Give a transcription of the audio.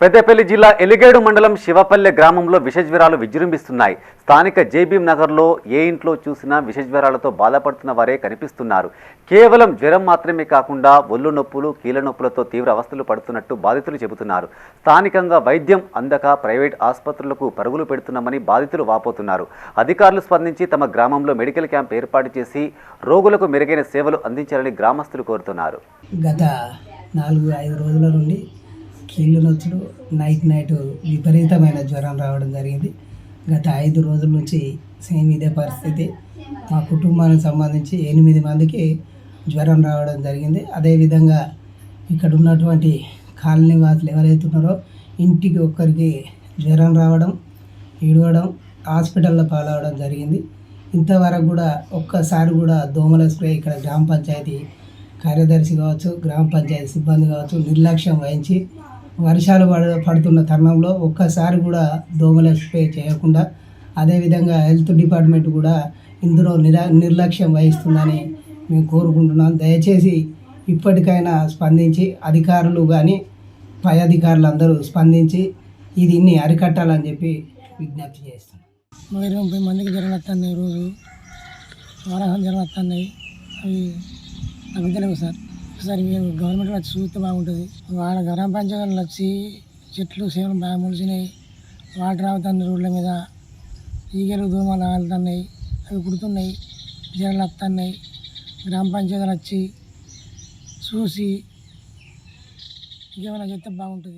పెద్దపల్లి జిల్లా ఎలిగేడు మండలం శివపల్లె గ్రామంలో విషజ్వరాలు విజృంభిస్తున్నాయి. స్థానిక జేబీఎం నగర్లో ఏ ఇంట్లో చూసినా విషజ్వరాలతో బాధపడుతున్న వారే కనిపిస్తున్నారు. కేవలం జ్వరం మాత్రమే కాకుండా ఒళ్ళు నొప్పులు కీళ్ళ నొప్పులతో తీవ్ర అవస్థలు పడుతున్నట్టు బాధితులు చెబుతున్నారు. స్థానికంగా వైద్యం అందక ప్రైవేట్ ఆసుపత్రులకు పరుగులు పెడుతున్నామని బాధితులు వాపోతున్నారు. అధికారులు స్పందించి తమ గ్రామంలో మెడికల్ క్యాంప్ ఏర్పాటు చేసి రోగులకు మెరుగైన సేవలు అందించాలని గ్రామస్తులు కోరుతున్నారు. గత నాలుగు ఐదు రోజుల నుండి కీళ్ళు నొచ్చుడు. నైట్ నైట్ విపరీతమైన జ్వరం రావడం జరిగింది. గత ఐదు రోజుల నుంచి సేమ్ ఇదే పరిస్థితి. మా కుటుంబానికి సంబంధించి ఎనిమిది మందికి జ్వరం రావడం జరిగింది. అదేవిధంగా ఇక్కడ ఉన్నటువంటి కాలనీ వాసులు ఎవరైతే ఉన్నారో ఇంటికి ఒక్కరికి జ్వరం రావడం ఇడవడం హాస్పిటల్లో పాలవడం జరిగింది. ఇంతవరకు కూడా ఒక్కసారి కూడా దోమల స్ప్రే ఇక్కడ గ్రామ పంచాయతీ కార్యదర్శి కావచ్చు గ్రామ పంచాయతీ సిబ్బంది కావచ్చు నిర్లక్ష్యం వహించి వర్షాలు పడ పడుతున్న తరుణంలో ఒక్కసారి కూడా దోమల స్ప్రే చేయకుండా అదేవిధంగా హెల్త్ డిపార్ట్మెంట్ కూడా ఇందులో నిరా నిర్లక్ష్యం వహిస్తుందని మేము కోరుకుంటున్నాం. దయచేసి ఇప్పటికైనా స్పందించి అధికారులు కానీ పై అధికారులు అందరూ స్పందించి దీన్ని అరికట్టాలని చెప్పి విజ్ఞప్తి చేస్తున్నాం. ఇరవై ముప్పై మందికి జ్వరం వస్తున్నాయి రోజు వారాహం జ్వరం వస్తున్నాయి అవి తగ్గుతలేవు సార్. ఒకసారి మీరు గవర్నమెంట్ వచ్చి చూస్తే బాగుంటుంది. వాళ్ళ గ్రామ పంచాయతీలు వచ్చి చెట్లు సేవలు బాగా మొలిచినాయి. వాటర్ అవుతుంది రోడ్ల మీద. ఈగలు దోమలు ఆగుతున్నాయి. అవి కుడుతున్నాయి. జ్వరాలు వస్తున్నాయి. గ్రామ పంచాయతీలు వచ్చి చూసి ఇంకేమైనా చెప్తే బాగుంటుంది.